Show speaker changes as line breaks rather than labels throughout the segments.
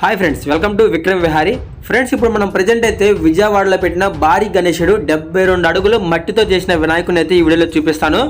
Hi friends welcome to Vikram Vihari. Friends ఇప్పుడు మనం present అయితే విజయవాడలో పెట్టిన భారీ గణేశుడు డెబ్బై రెండు అడుగులు మట్టితో చేసిన వినాయకుని అయితే ఈ వీడియోలో చూపిస్తాను.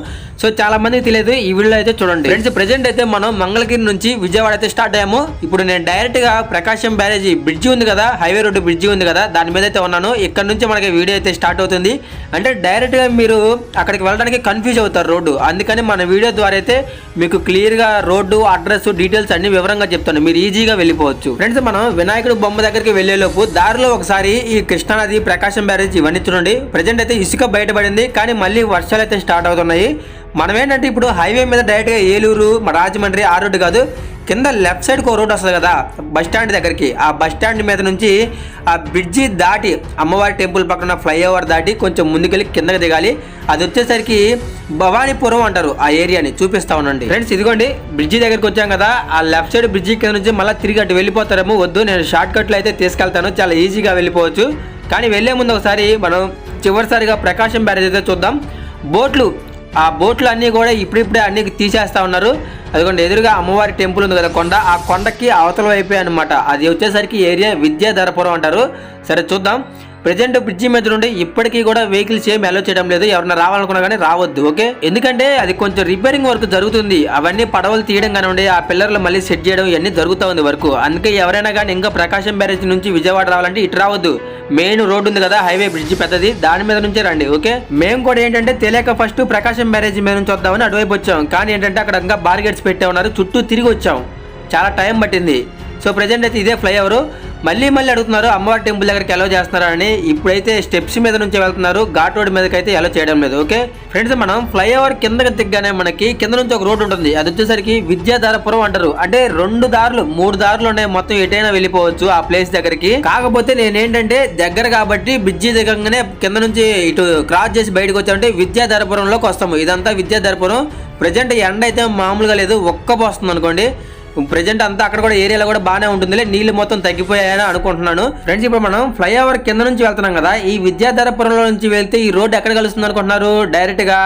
సో చాలా మందికి తెలియదు ఈ వీడియోలో అయితే చూడండి. ఫ్రెండ్స్ ప్రజెంట్ అయితే మనం మంగళగిరి నుంచి విజయవాడ అయితే స్టార్ట్ అయ్యాము. ఇప్పుడు నేను డైరెక్ట్గా ప్రకాశం బ్యారేజీ బ్రిడ్జి ఉంది కదా హైవే రోడ్డు బ్రిడ్జి ఉంది కదా దాని మీద అయితే ఉన్నాను. ఇక్కడ నుంచి మనకి వీడియో అయితే స్టార్ట్ అవుతుంది. అంటే డైరెక్ట్గా మీరు అక్కడికి వెళ్ళడానికి కన్ఫ్యూజ్ అవుతారు రోడ్డు. అందుకని మన వీడియో ద్వారా అయితే మీకు క్లియర్గా రోడ్డు అడ్రస్ డీటెయిల్స్ అన్ని వివరంగా చెప్తాను. మీరు ఈజీగా వెళ్ళిపోవచ్చు. ఫ్రెండ్స్ మనం వినాయకుడు బొమ్మ దగ్గరికి వెళ్ళేలోపు దారిలో ఒకసారి ఈ కృష్ణానది ప్రకాశం బ్యారేజ్ ఇవన్నీ చూడండి. ప్రజెంట్ అయితే ఇసుక బయటపడింది కానీ మళ్ళీ వర్షాలు అయితే స్టార్ట్ అవుతున్నాయి. మనం ఏంటంటే ఇప్పుడు హైవే మీద డైరెక్ట్గా ఏలూరు మన రాజమండ్రి ఆ రోడ్డు కాదు. కింద లెఫ్ట్ సైడ్కి ఒక రోడ్ వస్తుంది కదా బస్ స్టాండ్ దగ్గరికి. ఆ బస్ స్టాండ్ మీద నుంచి ఆ బ్రిడ్జి దాటి అమ్మవారి టెంపుల్ పక్కన ఫ్లైఓవర్ దాటి కొంచెం ముందుకెళ్ళి కిందకి దిగాలి. అది వచ్చేసరికి భవానీపురం అంటారు ఆ ఏరియాని చూపిస్తా ఉండండి. ఫ్రెండ్స్ ఇదిగోండి బ్రిడ్జి దగ్గరికి వచ్చాం కదా ఆ లెఫ్ట్ సైడ్ బ్రిడ్జి కింద నుంచి మళ్ళీ తిరిగి అటు వెళ్ళిపోతారేమో వద్దు నేను షార్ట్ కట్లో అయితే తీసుకెళ్తాను చాలా ఈజీగా వెళ్ళిపోవచ్చు. కానీ వెళ్ళే ముందు ఒకసారి మనం చివరిసారిగా ప్రకాశం బ్యారేజ్ అయితే చూద్దాం. బోట్లు ఆ బోట్లు అన్నీ కూడా ఇప్పుడిప్పుడే అన్ని తీసేస్తా ఉన్నారు. అదిగోండి ఎదురుగా అమ్మవారి టెంపుల్ ఉంది కదా కొండ. ఆ కొండకి అవతల వైపే అనమాట అది వచ్చేసరికి ఏరియా విద్యాధరపురం అంటారు. సరే చూద్దాం. ప్రజెంట్ బ్రిడ్జి మీద నుండి ఇప్పటికీ కూడా వెహికల్స్ ఏమి అలో చేయడం లేదు. ఎవరైనా రావాలనుకున్నా కానీ రావద్దు ఓకే? ఎందుకంటే అది కొంచెం రిపేరింగ్ వర్క్ జరుగుతుంది. అవన్నీ పడవలు తీయడం కానివ్వండి ఆ పిల్లర్లు మళ్ళీ సెట్ చేయడం ఇవన్నీ జరుగుతూ ఉంది వర్క్ అందుకే ఎవరైనా కానీ ఇంకా ప్రకాశం బ్యారేజ్ నుంచి విజయవాడ రావాలంటే ఇటు రావద్దు. మెయిన్ రోడ్ ఉంది కదా హైవే బ్రిడ్జ్ పెద్దది. దాని మీద నుంచే రండి ఓకే? మేము కూడా ఏంటంటే తెలియక ఫస్ట్ ప్రకాశం బ్యారేజ్ మీద నుంచి వద్దామని అటువైపు వచ్చాం. కానీ ఏంటంటే అక్కడ ఇంకా బార్గెట్స్ పెట్టే ఉన్నారు చుట్టూ తిరిగి వచ్చాం. చాలా టైం పట్టింది. సో ప్రజెంట్ అయితే ఇదే ఫ్లైఓవర్ మళ్ళీ మళ్ళీ అడుగుతున్నారు అమ్మవారి టెంపుల్ దగ్గరికి ఎలా చేస్తున్నారని. అని ఇప్పుడైతే స్టెప్స్ మీద నుంచి వెళ్తున్నారు ఘాట్ రోడ్ మీదకి అయితే ఎలా చేయడం లేదు ఓకే ఫ్రెండ్స్ మనం ఫ్లైఓవర్ కిందకి దిగ్గానే మనకి కింద నుంచి ఒక రోడ్ ఉంటుంది. అది వచ్చేసరికి విద్యాధారపురం అంటారు. అంటే రెండు దారులు మూడు దారులు ఉన్నాయి మొత్తం ఎటైనా వెళ్ళిపోవచ్చు ఆ ప్లేస్ దగ్గరికి. కాకపోతే నేనేంటంటే దగ్గర కాబట్టి బ్రిడ్జి దిగంగానే కింద నుంచి ఇటు క్రాస్ చేసి బయటకు వచ్చామంటే విద్యాధారపురంలోకి వస్తాము. ఇదంతా విద్యాధారపురం. ప్రజెంట్ ఎండ అయితే మామూలుగా లేదు ఒక్క పోస్తుంది అనుకోండి ప్రజెంట్ అంతా అక్కడ కూడా ఏరియాలో కూడా బాగానే ఉంటుంది నీళ్ళు మొత్తం తగ్గిపోయాయని అనుకుంటున్నాను. ఫ్రెండ్స్ ఇప్పుడు మనం ఫ్లైఓవర్ కింద నుంచి వెళ్తున్నాం కదా ఈ విద్యాధరపురంలో నుంచి వెళ్తే ఈ రోడ్ ఎక్కడ కలుస్తుంది అనుకుంటున్నారు? డైరెక్ట్గా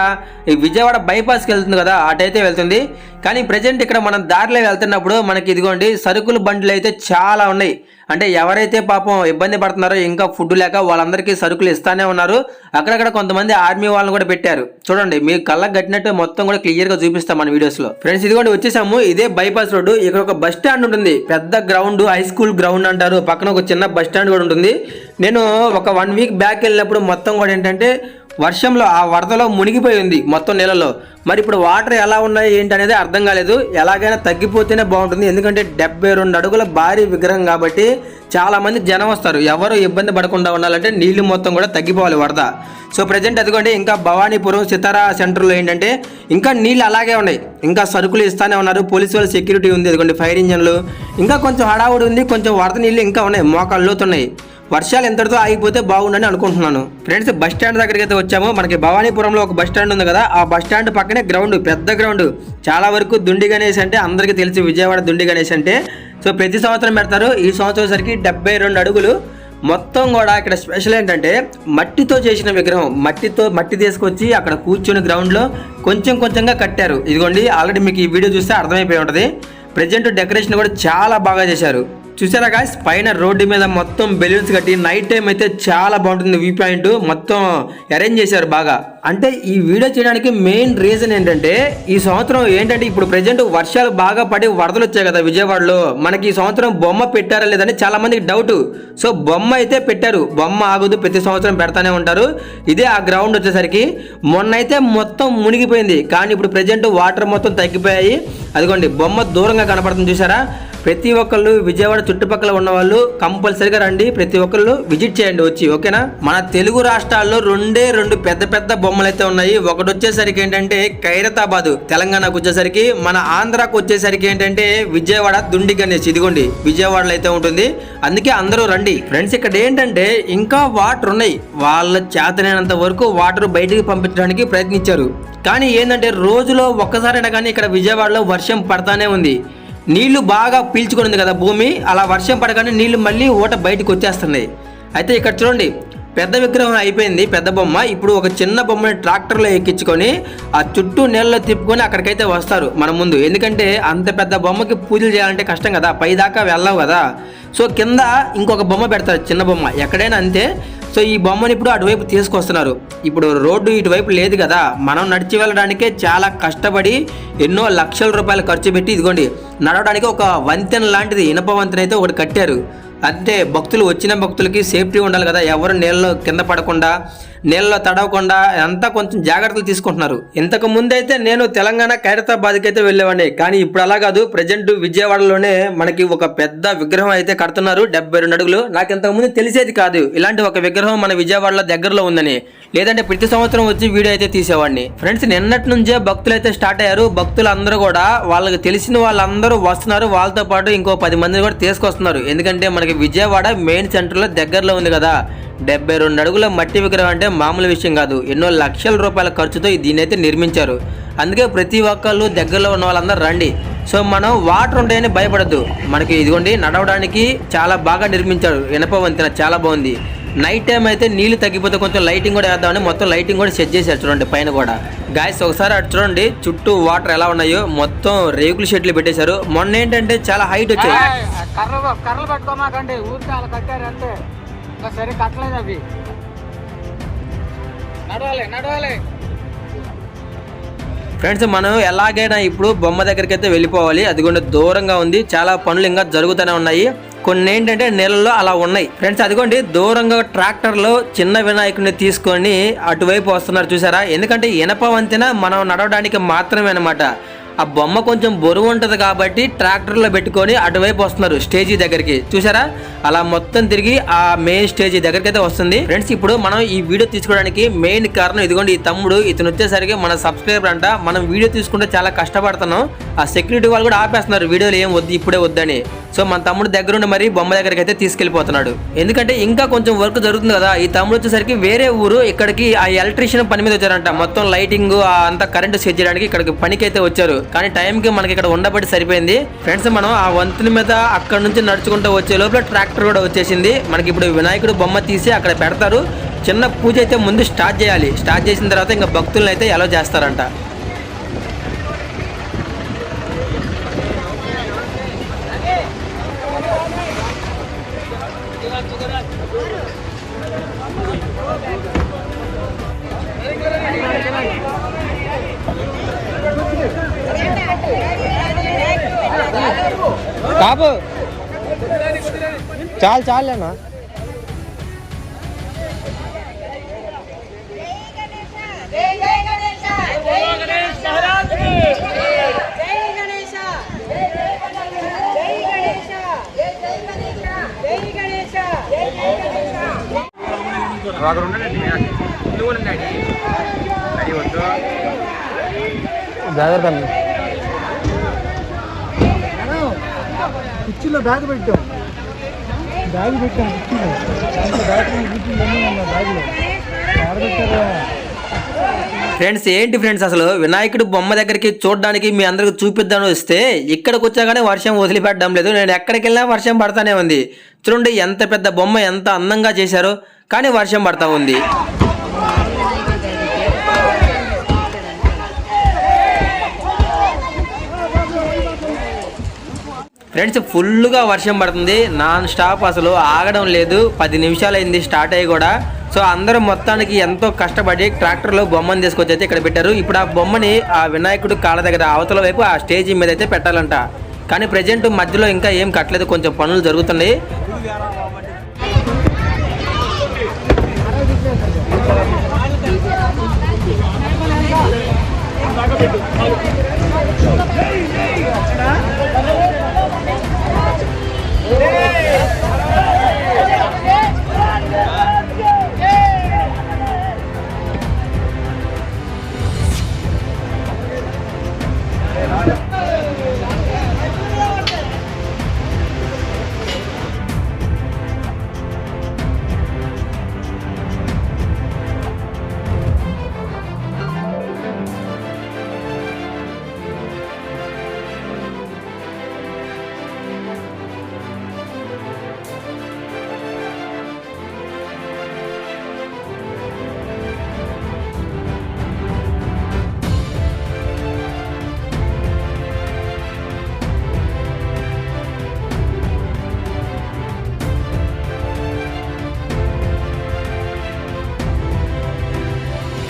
ఈ విజయవాడ బైపాస్కి వెళ్తుంది కదా అటైతే వెళ్తుంది. కానీ ప్రజెంట్ ఇక్కడ మనం దారిలో వెళ్తున్నప్పుడు మనకి ఇదిగోండి సరుకులు బండ్లు అయితే చాలా ఉన్నాయి. అంటే ఎవరైతే పాపం ఇబ్బంది పడుతున్నారో ఇంకా ఫుడ్ లేక వాళ్ళందరికీ సరుకులు ఇస్తానే ఉన్నారు. అక్కడక్కడ కొంతమంది ఆర్మీ వాళ్ళని కూడా పెట్టారు. చూడండి మీ కళ్ళకు కట్టినట్టు మొత్తం కూడా క్లియర్గా చూపిస్తాం మన వీడియోస్లో. ఫ్రెండ్స్ ఇదిగోండి వచ్చేసాము. ఇదే బైపాస్ రోడ్డు. ఇక్కడ ఒక బస్ స్టాండ్ ఉంటుంది. పెద్ద గ్రౌండ్ హై స్కూల్ గ్రౌండ్ అంటారు. పక్కన ఒక చిన్న బస్ స్టాండ్ కూడా ఉంటుంది. నేను ఒక వన్ వీక్ బ్యాక్ వెళ్ళినప్పుడు మొత్తం కూడా ఏంటంటే వర్షంలో ఆ వరదలో మునిగిపోయి ఉంది మొత్తం నెలలో మరి ఇప్పుడు వాటర్ ఎలా ఉన్నాయి ఏంటి అనేది అర్థం కాలేదు. ఎలాగైనా తగ్గిపోతేనే బాగుంటుంది. ఎందుకంటే డెబ్బై రెండు అడుగుల భారీ విగ్రహం కాబట్టి చాలా మంది జనం వస్తారు. ఎవరు ఇబ్బంది పడకుండా ఉండాలంటే నీళ్ళు మొత్తం కూడా తగ్గిపోవాలి వరద. సో ప్రజెంట్ అదిగోండి ఇంకా భవానీపురం సితారా సెంటర్లో ఏంటంటే ఇంకా నీళ్ళు అలాగే ఉన్నాయి. ఇంకా సరుకులు ఇస్తానే ఉన్నారు. పోలీసు వాళ్ళ సెక్యూరిటీ ఉంది అదిగోండి ఫైర్ ఇంజన్లు ఇంకా కొంచెం హడావుడి ఉంది. కొంచెం వరద నీళ్ళు ఇంకా ఉన్నాయి. మోకాళ్ళు లోతున్నాయి. వర్షాలు ఎంతటితో ఆగిపోతే బాగుండని అనుకుంటున్నాను. ఫ్రెండ్స్ బస్ స్టాండ్ దగ్గరికి అయితే వచ్చాము. మనకి భవానీపురంలో ఒక బస్ స్టాండ్ ఉంది కదా ఆ బస్ స్టాండ్ పక్కనే గ్రౌండ్ పెద్ద గ్రౌండ్ చాలా వరకు దుండి గణేష్ అంటే అందరికీ తెలిసి విజయవాడ దుండి గణేష్ అంటే. సో ప్రతి సంవత్సరం పెడతారు. ఈ సంవత్సరం సరికి డెబ్బై రెండు అడుగులు. మొత్తం కూడా ఇక్కడ స్పెషల్ ఏంటంటే మట్టితో చేసిన విగ్రహం. మట్టితో మట్టి తీసుకొచ్చి అక్కడ కూర్చుని గ్రౌండ్లో కొంచెం కొంచెంగా కట్టారు. ఇదిగోండి ఆల్రెడీ మీకు ఈ వీడియో చూస్తే అర్థమైపోయి ఉంటుంది. ప్రజెంట్ డెకరేషన్ కూడా చాలా బాగా చేశారు. చూసారా గాయస్ పైన రోడ్డు మీద మొత్తం బెలూన్స్ కట్టి నైట్ టైం అయితే చాలా బాగుంటుంది వ్యూ పాయింట్ మొత్తం అరేంజ్ చేశారు బాగా. అంటే ఈ వీడియో చేయడానికి మెయిన్ రీజన్ ఏంటంటే ఈ సంవత్సరం ఏంటంటే ఇప్పుడు ప్రజెంట్ వర్షాలు బాగా పడి వరదలు వచ్చాయి కదా విజయవాడలో. మనకి ఈ సంవత్సరం బొమ్మ పెట్టారా లేదని చాలా మందికి డౌట్ సో బొమ్మ అయితే పెట్టారు. బొమ్మ ఆగదు ప్రతి సంవత్సరం పెడతానే ఉంటారు. ఇదే ఆ గ్రౌండ్ వచ్చేసరికి మొన్న అయితే మొత్తం మునిగిపోయింది. కానీ ఇప్పుడు ప్రజెంట్ వాటర్ మొత్తం తగ్గిపోయాయి. అదిగోండి బొమ్మ దూరంగా కనపడుతుంది చూసారా? ప్రతి ఒక్కళ్ళు విజయవాడ చుట్టుపక్కల ఉన్న వాళ్ళు కంపల్సరిగా రండి. ప్రతి ఒక్కళ్ళు విజిట్ చేయండి వచ్చి ఓకేనా? మన తెలుగు రాష్ట్రాల్లో రెండే రెండు పెద్ద పెద్ద బొమ్మలు అయితే ఉన్నాయి. ఒకటి వచ్చేసరికి ఏంటంటే ఖైరతాబాద్ తెలంగాణకు వచ్చేసరికి మన ఆంధ్రాకు వచ్చేసరికి ఏంటంటే విజయవాడ దుండి గణేష్. ఇదిగోండి విజయవాడలో అయితే ఉంటుంది. అందుకే అందరూ రండి. ఫ్రెండ్స్ ఇక్కడ ఏంటంటే ఇంకా వాటర్ ఉన్నాయి. వాళ్ళ చేతనైనంత వరకు వాటర్ బయటికి పంపించడానికి ప్రయత్నించారు. కానీ ఏంటంటే రోజులో ఒక్కసారైనా కానీ ఇక్కడ విజయవాడలో వర్షం పడతానే ఉంది. నీళ్ళు బాగా పీల్చుకుని ఉంది కదా భూమి అలా వర్షం పడగానే నీళ్ళు మళ్ళీ ఊట బయటకు వచ్చేస్తున్నాయి. అయితే ఇక్కడ చూడండి పెద్ద విగ్రహం అయిపోయింది పెద్ద బొమ్మ. ఇప్పుడు ఒక చిన్న బొమ్మని ట్రాక్టర్లో ఎక్కించుకొని ఆ చుట్టూ నీళ్ళలో తిప్పుకొని అక్కడికైతే వస్తారు మన ముందు. ఎందుకంటే అంత పెద్ద బొమ్మకి పూజలు చేయాలంటే కష్టం కదా పైదాకా వెళ్ళవు కదా. సో కింద ఇంకొక బొమ్మ పెడతారు చిన్న బొమ్మ. ఎక్కడైనా అంతే. సో ఈ బొమ్మని ఇప్పుడు అటువైపు తీసుకొస్తున్నారు. ఇప్పుడు రోడ్డు ఇటువైపు లేదు కదా. మనం నడిచి వెళ్ళడానికే చాలా కష్టపడి ఎన్నో లక్షల రూపాయలు ఖర్చు పెట్టి ఇదిగోండి నడవడానికి ఒక వంతెన లాంటిది ఇనప వంతెన అయితే ఒకటి కట్టారు. అంటే భక్తులు వచ్చిన భక్తులకి సేఫ్టీ ఉండాలి కదా. ఎవరు నీళ్ళలో కింద పడకుండా నీళ్ళలో తడవకుండా అంతా కొంచెం జాగ్రత్తలు తీసుకుంటున్నారు. ఇంతకు ముందైతే నేను తెలంగాణ ఖైరతాబాద్కి అయితే వెళ్ళేవాడిని. కానీ ఇప్పుడు అలా కాదు. ప్రజెంట్ విజయవాడలోనే మనకి ఒక పెద్ద విగ్రహం అయితే కడుతున్నారు. డెబ్బై రెండు అడుగులు. నాకు ఇంతకు ముందు తెలిసేది కాదు. ఇలాంటి ఒక విగ్రహం మన విజయవాడలో దగ్గరలో ఉందని. లేదంటే ప్రతి సంవత్సరం వచ్చి వీడియో అయితే తీసేవాడిని. ఫ్రెండ్స్ నిన్నటి నుంచే భక్తులు అయితే స్టార్ట్ అయ్యారు. భక్తులు అందరూ కూడా వాళ్ళకి తెలిసిన వాళ్ళందరూ వస్తున్నారు. వాళ్ళతో పాటు ఇంకో పది మందిని కూడా తీసుకొస్తున్నారు. ఎందుకంటే మనకి విజయవాడ మెయిన్ సెంటర్లో దగ్గరలో ఉంది కదా. డెబ్బై రెండు అడుగుల మట్టి విగ్రహం అంటే మామూలు విషయం కాదు. ఎన్నో లక్షల రూపాయల ఖర్చుతో దీన్ని అయితే నిర్మించారు. అందుకే ప్రతి ఒక్కళ్ళు దగ్గరలో ఉన్న వాళ్ళందరూ రండి. సో మనం వాటర్ ఉంటాయని భయపడద్దు. మనకి ఇదిగోండి నడవడానికి చాలా బాగా నిర్మించారు. ఇనప వంతెన చాలా బాగుంది. నైట్ టైం అయితే నీళ్ళు తగ్గిపోతే కొంచెం లైటింగ్ కూడా వేద్దామని మొత్తం లైటింగ్ కూడా సెట్ చేశారు చూడండి పైన కూడా. గాయస్ ఒకసారి అటు చూడండి చుట్టూ వాటర్ ఎలా ఉన్నాయో మొత్తం రేకుల షెడ్లు పెట్టేశారు. మొన్న ఏంటంటే చాలా హైట్ వచ్చాయి.
కర్రలు సరే కట్టలేదు అవి. నడవాలి నడవాలి.
ఫ్రెండ్స్ మనం ఎలాగైనా ఇప్పుడు బొమ్మ దగ్గరికి అయితే వెళ్ళిపోవాలి అదిగోండి దూరంగా ఉంది. చాలా పనులు ఇంకా జరుగుతూనే ఉన్నాయి. కొన్ని ఏంటంటే నీళ్ళలో అలా ఉన్నాయి. ఫ్రెండ్స్ అదిగోండి. దూరంగా ట్రాక్టర్లో చిన్న వినాయకుడిని తీసుకొని అటువైపు వస్తున్నారు. చూసారా? ఎందుకంటే ఇనప వంతెన మనం నడవడానికి మాత్రమే అనమాట ఆ బొమ్మ కొంచెం బరువు ఉంటుంది కాబట్టి ట్రాక్టర్లో పెట్టుకొని అటువైపు వస్తున్నారు స్టేజీ దగ్గరికి. చూసారా అలా మొత్తం తిరిగి ఆ మెయిన్ స్టేజీ దగ్గరికి అయితే వస్తుంది. ఫ్రెండ్స్ ఇప్పుడు మనం ఈ వీడియో తీసుకోవడానికి మెయిన్ కారణం ఇదిగోండి ఈ తమ్ముడు ఇతను వచ్చేసరికి మన సబ్స్క్రైబర్ అంట. మనం వీడియో తీసుకుంటే చాలా కష్టపడుతున్నాం. ఆ సెక్యూరిటీ వాళ్ళు కూడా ఆపేస్తున్నారు. వీడియోలు ఏం వద్దు ఇప్పుడే వద్దని. సో మన తమ్ముడు దగ్గరుండి మరి బొమ్మ దగ్గరికి అయితే తీసుకెళ్ళిపోతున్నాడు ఎందుకంటే ఇంకా కొంచెం వర్క్ జరుగుతుంది కదా ఈ తమ్ముడు వచ్చేసరికి వేరే ఊరు ఇక్కడికి ఆ ఎలక్ట్రీషియన్ పని మీద వచ్చారంట. మొత్తం లైటింగ్ అంతా కరెంట్ సెట్ చేయడానికి ఇక్కడికి పనికి అయితే వచ్చారు. కానీ టైంకి మనకి ఇక్కడ ఉండబట్టి సరిపోయింది. ఫ్రెండ్స్ మనం ఆ వంతుని మీద అక్కడ నుంచి నడుచుకుంటూ వచ్చే లోపల ట్రాక్టర్ కూడా వచ్చేసింది. మనకి ఇప్పుడు వినాయకుడు బొమ్మ తీసి అక్కడ పెడతారు. చిన్న పూజ అయితే ముందు స్టార్ట్ చేయాలి. స్టార్ట్ చేసిన తర్వాత ఇంకా భక్తులను అయితే ఎలా చేస్తారంట.
चाल चाल है ना?
జాగ్రత్త కుర్చీలో బ్యాగ్ పెట్టాం బ్యాగ్ పెట్టాం కుర్చీలో బ్యాగ్ బ్యాగ్లో ఆడబెట్టారా
ఫ్రెండ్స్ ఏంటి ఫ్రెండ్స్ అసలు? వినాయకుడు బొమ్మ దగ్గరికి చూడడానికి మీ అందరికి చూపిద్దామని వస్తే ఇక్కడికి వచ్చాగానే వర్షం వదిలిపెట్టడం లేదు. నేను ఎక్కడికి వెళ్ళినా వర్షం పడతానే ఉంది. చూడండి ఎంత పెద్ద బొమ్మ ఎంత అందంగా చేశారో. కానీ వర్షం పడతా ఉంది. ఫ్రెండ్స్ ఫుల్గా వర్షం పడుతుంది. నాన్ స్టాప్ అసలు ఆగడం లేదు. పది నిమిషాలు అయింది స్టార్ట్ అయ్యి కూడా. సో అందరూ మొత్తానికి ఎంతో కష్టపడి ట్రాక్టర్లో బొమ్మను తీసుకొచ్చి అయితే ఇక్కడ పెట్టారు. ఇప్పుడు ఆ బొమ్మని ఆ వినాయకుడు కాళ్ళ దగ్గర అవతల వైపు ఆ స్టేజ్ మీద అయితే పెట్టాలంట. కానీ ప్రజెంట్ మధ్యలో ఇంకా ఏం కట్టలేదు. కొంచెం పనులు జరుగుతున్నాయి.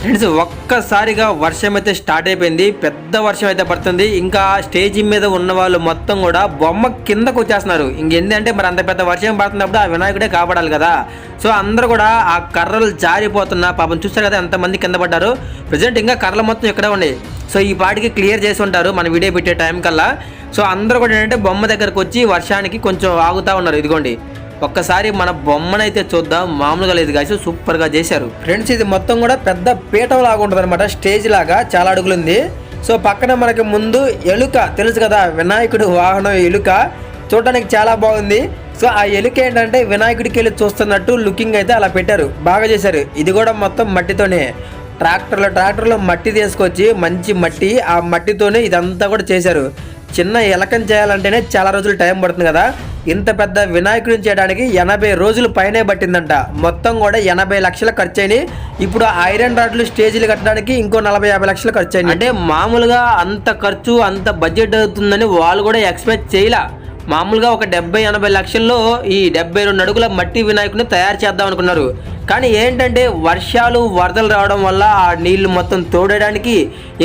ఫ్రెండ్స్ ఒక్కసారిగా వర్షం అయితే స్టార్ట్ అయిపోయింది. పెద్ద వర్షం అయితే పడుతుంది. ఇంకా స్టేజ్ మీద ఉన్న వాళ్ళు మొత్తం కూడా బొమ్మ కిందకు వచ్చేస్తున్నారు. ఇంకేంటంటే మరి అంత పెద్ద వర్షం పడుతున్నప్పుడు ఆ వినాయకుడే కాపాడాలి కదా. సో అందరూ కూడా ఆ కర్రలు జారిపోతున్న పాపం చూస్తారు కదా ఎంతమంది కింద పడ్డారు. ప్రజెంట్ ఇంకా కర్రలు మొత్తం ఇక్కడే ఉన్నాయి. సో ఈ పాటికి క్లియర్ చేసి ఉంటారు మన వీడియో పెట్టే టైం కల్లా. సో అందరూ కూడా ఏంటంటే బొమ్మ దగ్గరకు వచ్చి వర్షానికి కొంచెం ఆగుతా ఉన్నారు. ఇదిగోండి. ఒక్కసారి మన బొమ్మనైతే చూద్దాం. మామూలుగా లేదు కాసి సూపర్గా చేశారు. ఫ్రెండ్స్ ఇది మొత్తం కూడా పెద్ద పీఠం లాగా ఉంటుంది అనమాట స్టేజ్ లాగా చాలా అడుగులు ఉంది సో పక్కన మనకి ముందు ఎలుక. తెలుసు కదా వినాయకుడు వాహనం ఎలుక. చూడడానికి చాలా బాగుంది. సో ఆ ఎలుక ఏంటంటే వినాయకుడికి వెళ్ళి చూస్తున్నట్టు లుకింగ్ అయితే అలా పెట్టారు. బాగా చేశారు. ఇది కూడా మొత్తం మట్టితోనే. ట్రాక్టర్లో ట్రాక్టర్లో మట్టి తీసుకొచ్చి మంచి మట్టి ఆ మట్టితోనే ఇదంతా కూడా చేశారు. చిన్న ఎలకం చేయాలంటేనే చాలా రోజులు టైం పడుతుంది కదా. ఇంత పెద్ద వినాయకుడిని చేయడానికి ఎనభై రోజులు పైనే పట్టిందంట. మొత్తం కూడా ఎనభై లక్షలు ఖర్చు అయినాయి ఇప్పుడు ఐరన్ రాడ్లు స్టేజీలు కట్టడానికి ఇంకో నలభై యాభై లక్షలు ఖర్చు అయినాయి అంటే మామూలుగా అంత ఖర్చు అంత బడ్జెట్ అవుతుందని వాళ్ళు కూడా ఎక్స్పెక్ట్ చేయలే. మామూలుగా ఒక డెబ్బై ఎనభై లక్షల్లో ఈ డెబ్బై రెండు అడుగుల మట్టి వినాయకుడిని తయారు చేద్దాం అనుకున్నారు. కానీ ఏంటంటే వర్షాలు వరదలు రావడం వల్ల ఆ నీళ్ళు మొత్తం తోడడానికి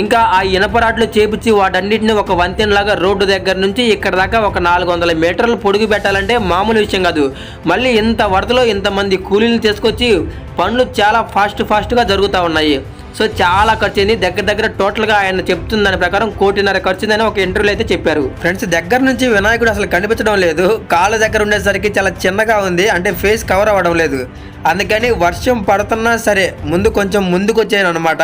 ఇంకా ఆ ఇనపరాట్లు చేపించి వాటన్నిటిని ఒక వంతెనలాగా రోడ్డు దగ్గర నుంచి ఇక్కడ దాకా ఒక నాలుగు వందల మీటర్లు పొడుగు పెట్టాలంటే మామూలు విషయం కాదు. మళ్ళీ ఇంత వరదలో ఇంతమంది కూలీలు తీసుకొచ్చి పనులు చాలా ఫాస్ట్ ఫాస్ట్గా జరుగుతూ ఉన్నాయి. సో చాలా ఖర్చు అయింది దగ్గర దగ్గర టోటల్గా ఆయన చెప్తున్న దాని ప్రకారం కోటిన్నర ఖర్చుందని ఒక ఇంటర్వ్యూలో అయితే చెప్పారు. ఫ్రెండ్స్ దగ్గర నుంచి వినాయకుడు అసలు కనిపించడం లేదు. కాళ్ళ దగ్గర ఉండేసరికి చాలా చిన్నగా ఉంది. అంటే ఫేస్ కవర్ అవ్వడం లేదు. అందుకని వర్షం పడుతున్నా సరే ముందు కొంచెం ముందుకు వచ్చాను అనమాట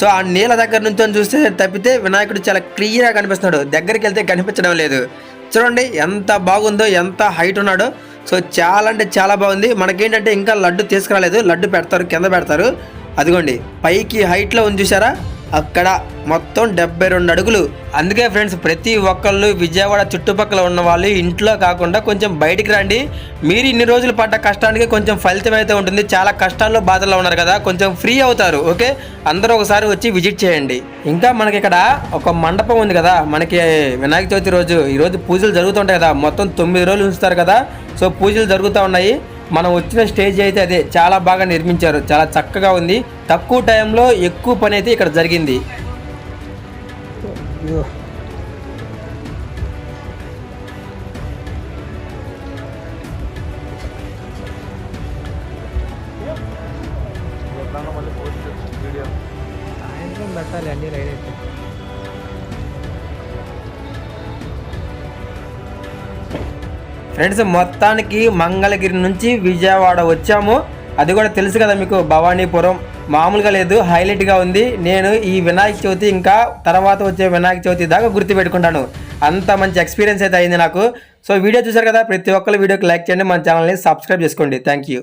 సో ఆ నీళ్ళ దగ్గర నుంచి చూస్తే తప్పితే వినాయకుడు చాలా క్లియర్గా కనిపిస్తున్నాడు. దగ్గరికి వెళ్తే కనిపించడం లేదు. చూడండి ఎంత బాగుందో ఎంత హైట్ ఉన్నాడో. సో చాలా అంటే చాలా బాగుంది. మనకేంటంటే ఇంకా లడ్డు తీసుకురాలేదు. లడ్డు పెడతారు కింద పెడతారు. అదిగోండి పైకి హైట్లో ఉంది చూసారా అక్కడ మొత్తం డెబ్బై రెండు అడుగులు. అందుకే ఫ్రెండ్స్ ప్రతి ఒక్కళ్ళు విజయవాడ చుట్టుపక్కల ఉన్న వాళ్ళు ఇంట్లో కాకుండా కొంచెం బయటికి రండి. మీరు ఇన్ని రోజులు పడ్డ కష్టానికి కొంచెం ఫలితం అయితే ఉంటుంది. చాలా కష్టాల్లో బాధల్లో ఉన్నారు కదా కొంచెం ఫ్రీ అవుతారు ఓకే? అందరూ ఒకసారి వచ్చి విజిట్ చేయండి. ఇంకా మనకి ఇక్కడ ఒక మండపం ఉంది కదా మనకి వినాయక చవితి రోజు. ఈరోజు పూజలు జరుగుతుంటాయి కదా మొత్తం తొమ్మిది రోజులు ఉంచుతారు కదా. సో పూజలు జరుగుతూ ఉన్నాయి. మనం వచ్చిన స్టేజ్ అయితే అదే చాలా బాగా నిర్మించారు చాలా చక్కగా ఉంది. తక్కువ టైంలో ఎక్కువ పని అయితే ఇక్కడ జరిగింది.
పెట్టాలి అన్ని రైడ్ అయితే.
ఫ్రెండ్స్ మొత్తానికి మంగళగిరి నుంచి విజయవాడ వచ్చాము. అది కూడా తెలుసు కదా మీకు భవానీపురం. మామూలుగా లేదు హైలైట్గా ఉంది. నేను ఈ వినాయక చవితి ఇంకా తర్వాత వచ్చే వినాయక చవితి దాకా గుర్తు పెట్టుకుంటాను అంత మంచి ఎక్స్పీరియన్స్ అయితే అయింది నాకు. సో వీడియో చూసారు కదా ప్రతి ఒక్కరు వీడియోకి లైక్ చేయండి మన ఛానల్ని సబ్స్క్రైబ్ చేసుకోండి. Thank you